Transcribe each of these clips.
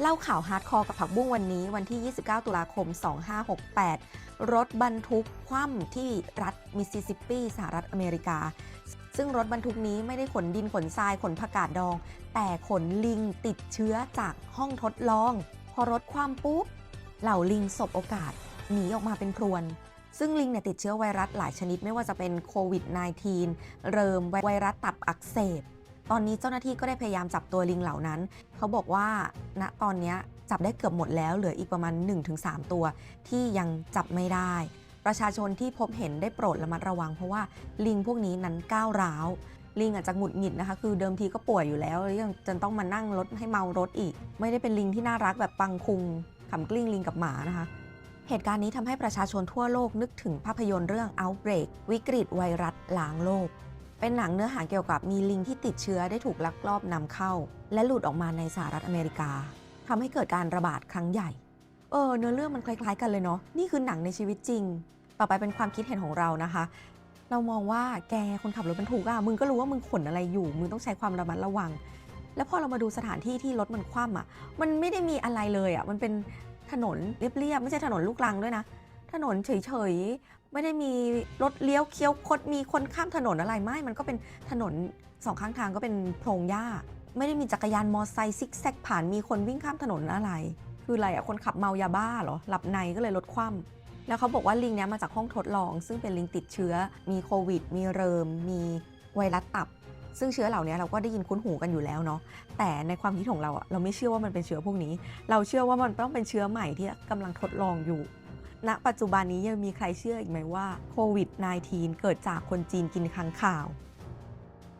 เล่าข่าวฮาร์ดคอร์กับผักบุ้งวันนี้วันที่ 29 ตุลาคม 2568 รถบรรทุกคว่ำที่รัฐมิสซิสซิปปีสหรัฐอเมริกา ซึ่งรถบรรทุกนี้ไม่ได้ขนดินขนทรายขนผักกาดดอง แต่ขนลิงติดเชื้อจากห้องทดลอง พอรถคว่ำปุ๊บ เหล่าลิงสบโอกาส หนีออกมาเป็นพรวน ซึ่งลิงเนี่ยติดเชื้อไวรัสหลายชนิดไม่ว่าจะเป็นโควิด -19 เริมไวรัสตับอักเสบ ตอนนี้เจ้าหน้าที่ก็ได้พยายามจับตัวลิงเหล่านั้น เขาบอกว่าณตอนนี้จับได้เกือบหมดแล้ว เหลืออีกประมาณ 1-3 ตัว ที่ยังจับไม่ได้ ประชาชนที่พบเห็นได้โปรดระมัดระวัง เพราะว่าลิงพวกนี้นั้นก้าวร้าว ลิงอาจจะหงุดหงิดนะคะ คือเดิมทีก็ป่วยอยู่แล้วแล้วยังจนต้องมานั่งรถให้เมารถอีก ไม่ได้เป็นลิงที่น่ารักแบบปังคุงขำกลิ้งลิงกับหมานะคะเหตุการณ์นี้ทำให้ประชาชนทั่วโลกนึกถึงภาพยนตร์เรื่อง Outbreak วิกฤตไวรัสล้างโลก เป็นหนังเนื้อหาเกี่ยวกับมีลิงที่ติดเชื้อได้ถูกลักลอบนำเข้า และหลุดออกมาในสหรัฐอเมริกาทำให้เกิดการระบาดครั้งใหญ่เออเนื้อเรื่องมันคล้าย ๆ กันเลยเนาะนี่คือหนังในชีวิตจริง ต่อไปเป็นความคิดเห็นของเรานะคะ เรามองว่าแกคนขับรถบรรทุกอะมึงก็รู้ว่ามึงขนอะไรอยู่ มึงต้องใช้ความระมัดระวัง แล้วพอเรามาดูสถานที่ที่รถมันคว่ำอะมันไม่ได้มีอะไรเลยอะมันเป็นถนนเรียบๆไม่ใช่ถนนลูกรังด้วยนะ ถนนเฉยๆ ไม่ได้มีรถเลี้ยวเคี้ยวคดมีคนข้ามถนนอะไรไม่ มันก็เป็นถนนสองข้างทางก็เป็นโพรงหญ้า ไม่ได้มีจักรยานมอไซค์ซิกแซกผ่านมีคนวิ่งข้ามถนนอะไร คืออะไรอะคนขับเมายาบ้าเหรอหลับในก็เลยรถคว่ำแล้วเขาบอกว่าลิงเนี้ยมาจากห้องทดลอง ซึ่งเป็นลิงติดเชื้อ มีโควิด มีเริม มีไวรัสตับ ซึ่งเชื้อเหล่านี้เราก็ได้ยินคุ้นหูกันอยู่แล้วเนาะแต่ในความคิดของเราอะเราไม่เชื่อว่ามันเป็นเชื้อพวกนี้ เราเชื่อว่ามันต้องเป็นเชื้อใหม่ที่กำลังทดลองอยู่ ณปัจจุบันนี้ยังมีใครเชื่ออีกไหมว่าโควิด -19 เกิดจากคนจีนกินค้างข่าว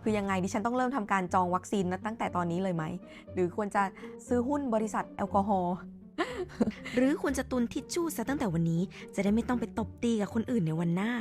คือยังไงดิฉันต้องเริ่มทำการจองวัคซีนตั้งแต่ตอนนี้เลยไหม หรือควรจะซื้อหุ้นบริษัทแอลกอฮอล์หรือควรจะตุนทิชชู่ซะตั้งแต่วันนี้ จะได้ไม่ต้องไปตบตีกับคนอื่นในวันหน้า